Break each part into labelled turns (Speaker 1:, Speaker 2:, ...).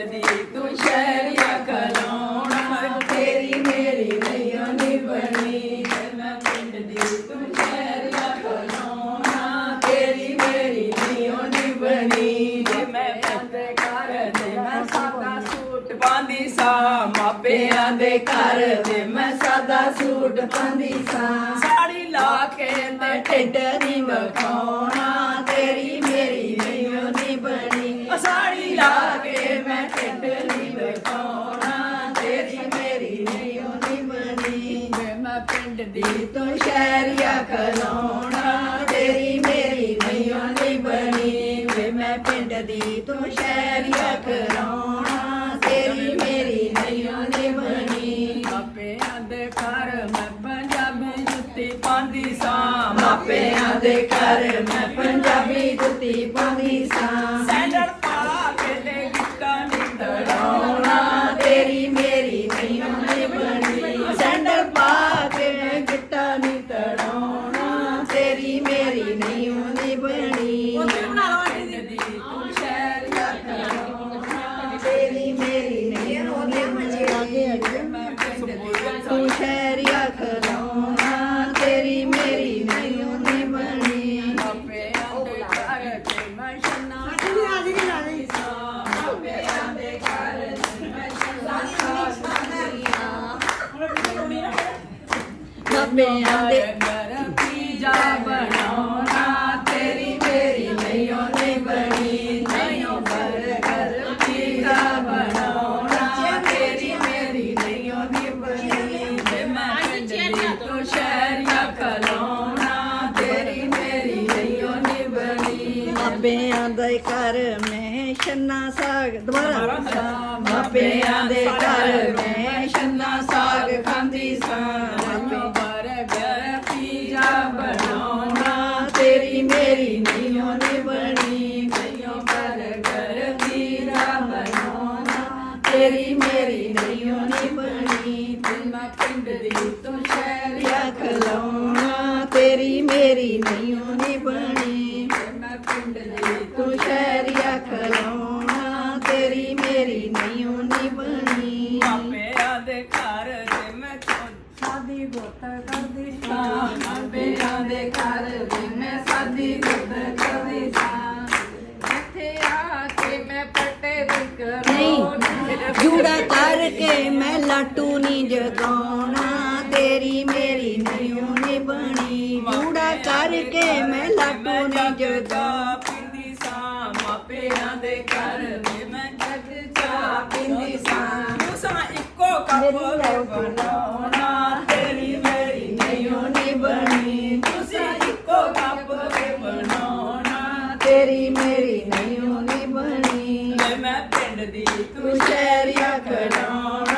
Speaker 1: ਲੱਗਦੀ ਤੂੰ ਸ਼ਹਿਰੀਆ ਤੇਰੀ ਬਣੀ। ਪਿੰਡ ਦੀ ਤੂੰ ਸ਼ਹਿਰੀਆ ਕਲੋਣਾ ਤੇਰੀ ਮੇਰੀ ਨਈਓ ਬਣੀ।
Speaker 2: ਮੈਂ ਪੱਤਰਕਾਰ ਤੇ ਮੈਂ ਸਾਦਾ ਸੂਟ ਪਾਉਂਦੀ ਸਾਂ,
Speaker 1: ਮਾਪਿਆਂ ਦੇ ਘਰ ਤੇ ਮੈਂ ਸਾਦਾ ਸੂਟ ਪਾਉਂਦੀ ਸਾਂ।
Speaker 2: ਸਾੜੀ ਲਾ ਕੇ
Speaker 1: ਮੈਂ ਢਿੱਡ ਨਹੀਂ
Speaker 2: ਮਖਾਉਣਾ ਦੇ ਮੈਂ
Speaker 1: ਪੰਜਾਬੀ ਜੁੱਤੀ ਪਾਉਂਦੀ ਸਾਂ।
Speaker 2: ਮਾਪਿਆਂ ਦੇ ਘਰ ਪੀਜਾ ਬਣਾਉਣਾ
Speaker 1: ਤੇਰੀ ਮੇਰੀ ਨਹੀਂ ਨਹੀਂ ਬਣੀ ਨਹੀਂ ਬਰਗਰ ਪੀਜ਼ਾ ਬਣਾਉਣਾ ਤੇਰੀ ਮੇਰੀ ਨਹੀਂ ਨਹੀਂ ਬਣੀ
Speaker 2: ਤੇ ਮੈਂ ਤੂੰ ਸ਼ਹਿਰੀਆ
Speaker 1: ਤੇਰੀ ਮੇਰੀ ਨਹੀਂ ਬਣੀ ਮਾਪਿਆਂ ਦੇ ਘਰ ਮੈਂ ਛੰਨਾ ਸਾਗ ਦੁਬਾਰਾ ਮਾਪਿਆਂ ਦੇ ਘਰ ਮੈਂ ਛੰਨਾ ਸਾਗ ਖਾਂਦੀ ਸਾਂ।
Speaker 2: ਤੂੰ ਸ਼ਹਿਰੀਆ
Speaker 1: ਖਲਾਉਣਾ ਤੇਰੀ ਮੇਰੀ ਨਹੀਂ ਨਹੀਂ ਬਣੀ।
Speaker 2: ਤੇ ਮੈਂ ਪਿੰਡ ਦੀ
Speaker 1: ਤੂੰ ਸ਼ਹਿਰੀਆ ਖਲਾਉਣਾ ਤੇਰੀ ਮੇਰੀ ਨਹੀਂ ਨਹੀਂ ਬਣੀ।
Speaker 2: ਮਾਪਿਆਂ ਦੇ ਘਰ ਤੇ ਮੈਂ ਸਾਦੀ ਗੋਤ ਕਰਦੀ ਸਾਂ।
Speaker 1: ਮਾਪਿਆਂ ਦੇ ਘਰ ਵੀ ਮੈਂ ਸਾਦੀ ਗੁੱਤ ਕਰਦੀ ਸਾਂ।
Speaker 2: ਇੱਥੇ ਆ ਕੇ ਮੈਂ ਪੱਟੇ ਦੀ
Speaker 1: ਨਹੀਂ ਜੂੜਾ ਕਰਕੇ ਮੈਂ ਲਾਟੂ ਨਹੀਂ ਜਗਾਉਣਾ। ਤੇਰੀ ਮੇਰੀ ਉਹਨੇ ਬਣੀ। ਜੂੜਾ ਕਰਕੇ ਮੈਂ ਲਾਟੂ ਨਹੀਂ ਜਗਾ
Speaker 2: ਪਿੰਦੀ ਸਾਂ ਮਾਪਿਆਂ ਦੇ ਘਰ ਵੀ ਮੈਂ ਜੱਗ ਚਾਹ
Speaker 1: ਪਿੰਦੀ ਸਾਂ।
Speaker 2: ਤੂੰ ਸਾਂ ਇੱਕੋ ਕੱਪ ਬਣਾਉਣਾ ਤੇਰੀ ਮੇਰੀ
Speaker 1: ਨਹੀਂ ਉਹਨੇ ਬਣੀ।
Speaker 2: ਤੁਸੀਂ ਇੱਕੋ ਕੱਪ ਬਣਾਉਣਾ
Speaker 1: ਤੇਰੀ ਮੇਰੀ ਉਹਨੇ ਬਣੀ।
Speaker 2: ਤੇ ਮੈਂ ਪਿੰਡ ਦੀ
Speaker 1: ਤੂੰ ਸ਼ਹਿਰੀਆ ਖੜਾਉਣਾ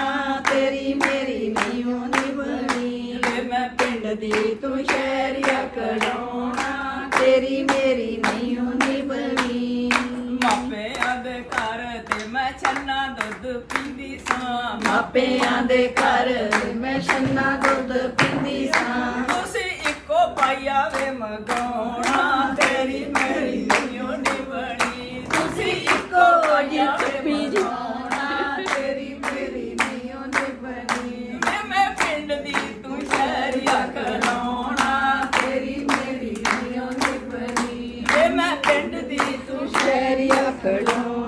Speaker 2: ਪੀਂਦੀ ਸਾਂ।
Speaker 1: ਮਾਪਿਆਂ ਦੇ ਘਰ ਮੈਂ ਛੰਨਾ ਦੁੱਧ ਪੀਂਦੀ ਸਾਂ।
Speaker 2: ਤੁਸੀਂ ਇੱਕੋ ਪਾਈਆ ਵੇ ਮਗਾਉਣਾ ਤੇਰੀ ਮੇਰੀ ਨਹੀਂ ਬਣੀ ਤੁਸੀਂ ਇੱਕੋ ਪਾਈਆ ਵੇ ਮਗਾਉਣਾ
Speaker 1: ਤੇਰੀ ਮੇਰੀ ਨਹੀਂ ਉਹਨੇ ਬਣੀ
Speaker 2: ਮੈਂ ਮੈਂ ਪਿੰਡ ਦੀ ਤੂੰ ਸ਼ਹਿਰੀਆ ਕਰਾਉਣਾ
Speaker 1: ਤੇਰੀ ਮੇਰੀ ਬਣੀ
Speaker 2: ਵੇ ਮੈਂ ਪਿੰਡ ਦੀ ਤੂੰ
Speaker 1: ਸ਼ਹਿਰੀਆ ਖੜਾਉਣਾ